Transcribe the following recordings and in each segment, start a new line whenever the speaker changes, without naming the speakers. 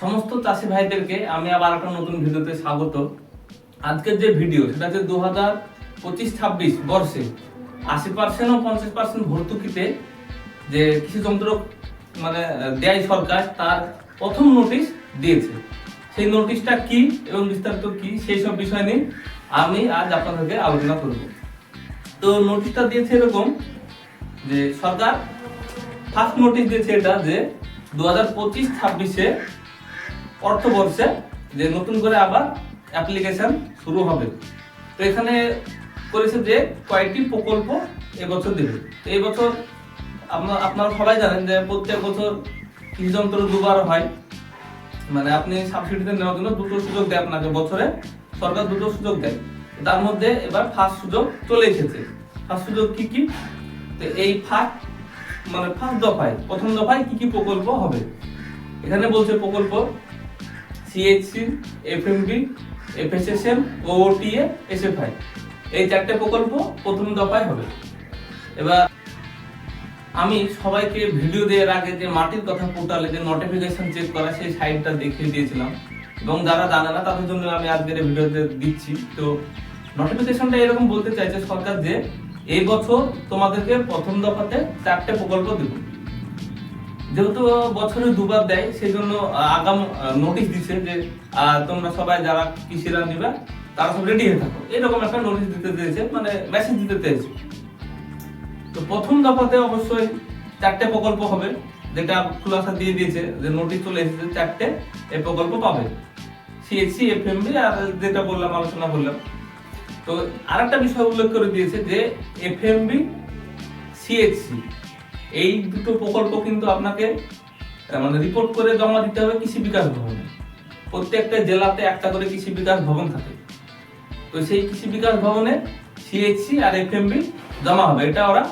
সমস্ত চাষি ভাইদেরকে আমি আবার একটা নতুন ভিডিওতে স্বাগত। আজকের যে ভিডিও, সেটা হচ্ছে দু হাজার পঁচিশ ছাব্বিশ বর্ষে আশি পার্সেন্ট ও পঞ্চাশ পার্সেন্ট ভর্তুকিতে যে কৃষি যন্ত্র মানে দেয় সরকার, তার প্রথম নোটিশ দিয়েছে। সেই নোটিশটা কি এবং বিস্তারিত কি, সেই সব বিষয় নিয়ে আমি আজ আপনাদেরকে আলোচনা করব। তো নোটিশটা দিয়েছে এরকম যে সরকার ফার্স্ট নোটিশ দিয়েছে এটা যে দু হাজার পঁচিশ ছাব্বিশে অর্থবর্ষে যে নতুন করে আবার অ্যাপ্লিকেশন শুরু হবে। তো এখানে করেছে যে কয়েকটি প্রকল্প এবছর দেবে। তো এই বছর আপনার, আপনারা সবাই জানেন যে প্রত্যেক বছর কৃষি যন্ত্র দুবার হয়। মানে আপনি সাবসিডিতে নেওয়ার জন্য দুটো সুযোগ দেয় আপনাকে বছরে। সরকার দুটো সুযোগ দেয়। তার মধ্যে এবার ফার্স্ট সুযোগ চলে এসেছে। ফার্স্ট সুযোগ কি কি? তো এই ফার্স্ট মানে ফার্স্ট দফায়, প্রথম দফায় কি কি প্রকল্প হবে? এখানে বলছে প্রকল্প CHC FMB FSSM OTA SFI এই চারটে প্রকল্প প্রথম দফায় হবে। এবার আমি সবাইকে ভিডিও দেওয়ার আগে যে মাটির কথা পোর্টালে যে নোটিফিকেশন চেক করা, সেই সাইটটা দেখিয়ে দিয়েছিলাম। এবং যারা জানে না, তাদের জন্য আমি আজকের এই ভিডিওতে দিচ্ছি। তো নোটিফিকেশনটা এরকম বলতে চাইছে সরকার যে, এই বছর তোমাদেরকে প্রথম দফাতে চারটে প্রকল্প দেব। যেহেতু বছরে দুবার দেয় সেই জন্য আগাম নোটিশ দিচ্ছে যে তোমরা সবাই যারা কৃষিরা নিবে, তারা সব রেডি হয়ে থাকো। এরকম একটা নোটিশ দিতে চেয়েছে মানে মেসেজ দিতে চেয়েছে। তো প্রথম দফাতে অবশ্যই চারটে প্রকল্প হবে, যেটা খুলাসা দিয়ে দিয়েছে, যে নোটিশ চলে এসেছে চারটে এই প্রকল্প পাবে। সিএসসি এফএমবি আর যেটা বললাম, আলোচনা করলাম। তো আরেকটা বিষয় উল্লেখ করে দিয়েছে যে এফএমবি সিএসসি এই দুটো প্রকল্প কিন্তু আপনাকে মানে রিপোর্ট করে জমা দিতে হবে কৃষি বিকাশ ভবনে। প্রত্যেকটা জেলাতে একটা করে কৃষি বিকাশ ভবন থাকে। তো সেই কৃষি বিকাশ ভবনে সিএইচসি আর এফএমবি জমা হবে। এটা ওরা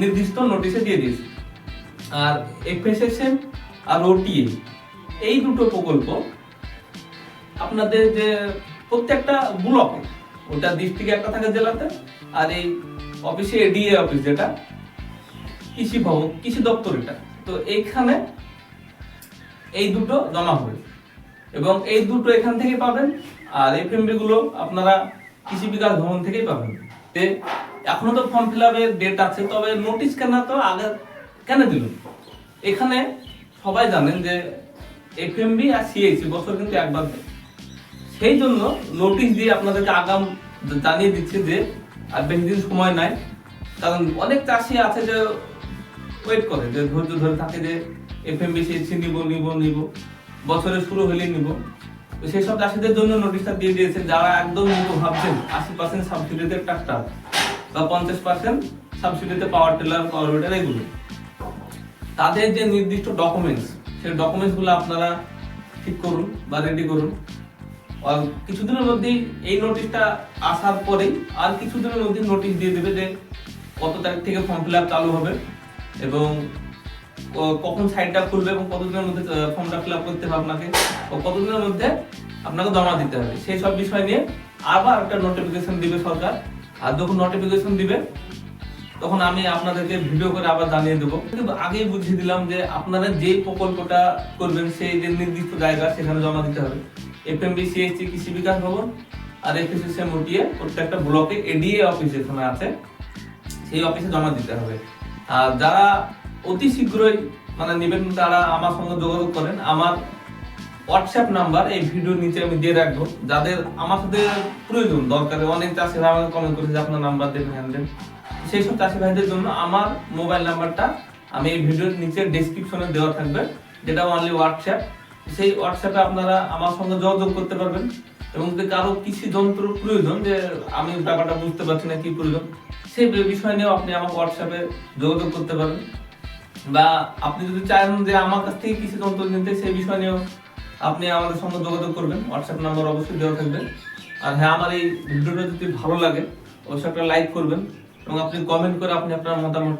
নির্দিষ্ট নোটিশে দিয়ে দিয়েছে। আর এফএসএসএম আর ওটিএ এই দুটো প্রকল্প আপনাদের যে প্রত্যেকটা ব্লকে, ওটা ডিস্ট্রিক্টে একটা থাকে জেলাতে, আর এই অফিসে এডিএ অফিস যেটা কৃষি ভবন, কৃষি দপ্তর এটা। তো এইখানে এই দুটো জমা হবে এবং এই দুটো এখান থেকে পাবেন, আর এফএমবি গুলো আপনারা কৃষি বিকাশ ভবন থেকেই পাবেন। তে এখনও তো ফর্ম ফিল আপের ডেট আছে, তবে নোটিশ কেন তো আগে কেন দিল? এখানে সবাই জানেন যে এফএমবি আর সিএইচি বছর কিন্তু একবার দেয়। সেই জন্য নোটিশ দিয়ে আপনাদেরকে আগাম জানিয়ে দিচ্ছে যে আর বেশি দিন সময় নাই। কারণ অনেক চাষি আছে যে ওয়েট করে, যে ধৈর্য ধরে থাকে যে এফএমবি সিএইচি নিব নিব নিব বছরের শুরু হলেই নিব। তো সেই সব চাষিদের জন্য নোটিশটা দিয়ে দিয়েছে, যারা একদম নিব ভাবছেন, আশি পার্সেন্ট সাবসিডিতে ট্রাক্টর বা পঞ্চাশ পার্সেন্ট সাবসিডিতে পাওয়ার টিলার পাওয়ার উইডার এগুলো। তাদের যে নির্দিষ্ট ডকুমেন্টস সেই ডকুমেন্টসগুলো আপনারা ঠিক করুন বা রেডি করুন। আর কিছুদিনের মধ্যেই এই নোটিশটা আসার পরেই আর কিছুদিনের মধ্যে নোটিশ দিয়ে দেবে যে কত তারিখ থেকে ফর্ম ফিল আপ চালু হবে। এবং কখন সাইটটা খুলবে এবং কতদিনের মধ্যে ফর্মটা ফিল আপ করতে হবে আপনাকে, ও কতদিনের মধ্যে আপনাকে জমা দিতে হবে। সেই সব বিষয় নিয়ে আবার একটা নোটিফিকেশন দিবে সরকার। আর যখন নোটিফিকেশন দিবে, তখন আমি আপনাদেরকে ভিডিও করে আবার জানিয়ে দেবো। কিন্তু আগেই বুঝিয়ে দিলাম যে আপনারা যে প্রকল্পটা করবেন, সেই যে নির্দিষ্ট জায়গা, সেখানে জমা দিতে হবে। এফ এফএমবি সিএসসি কৃষি বিকাশ ভবন আর এফ এফএসএসএম ওটিএ প্রত্যেকটা ব্লকে এডিএ অফিস যেখানে আছে, সেই অফিসে জমা দিতে হবে। যারা অতি শীঘ্রই মানে নেবেন তারা আমার সঙ্গে যোগাযোগ করেন। আমার হোয়াটসঅ্যাপ নাম্বার এই ভিডিওর নিচে আমি দিয়ে রাখব। যাদের আমার সাথে প্রয়োজন দরকারে, অনেক চাষি ভাই আমাকে কমেন্ট করেছে আপনার নাম্বার দেন হ্যান দেন। সেই সব চাষি ভাইদের জন্য আমার মোবাইল নাম্বারটা আমি এই ভিডিওর নিচে ডেসক্রিপশনে দেওয়া থাকবে, যেটা অনলি হোয়াটসঅ্যাপ সেই হোয়াটসঅ্যাপে আপনারা আমার সঙ্গে যোগাযোগ করতে পারবেন। এবং যদি কারও কৃষি যন্ত্র প্রয়োজন, যে আমি ব্যাপারটা বুঝতে পারছি না কি প্রয়োজন, সেই বিষয় নিয়েও আপনি আমাকে হোয়াটসঅ্যাপে যোগাযোগ করতে পারেন। বা আপনি যদি চান যে আমার কাছ থেকে কৃষি যন্ত্র নিতে, সেই বিষয় নিয়েও আপনি আমাদের সঙ্গে যোগাযোগ করবেন। হোয়াটসঅ্যাপ নাম্বার অবশ্যই দেওয়া থাকবে। আর হ্যাঁ আমার এই ভিডিওটা যদি ভালো লাগে, অবশ্যই একটা লাইক করবেন এবং আপনি কমেন্ট করে আপনি আপনার মতামত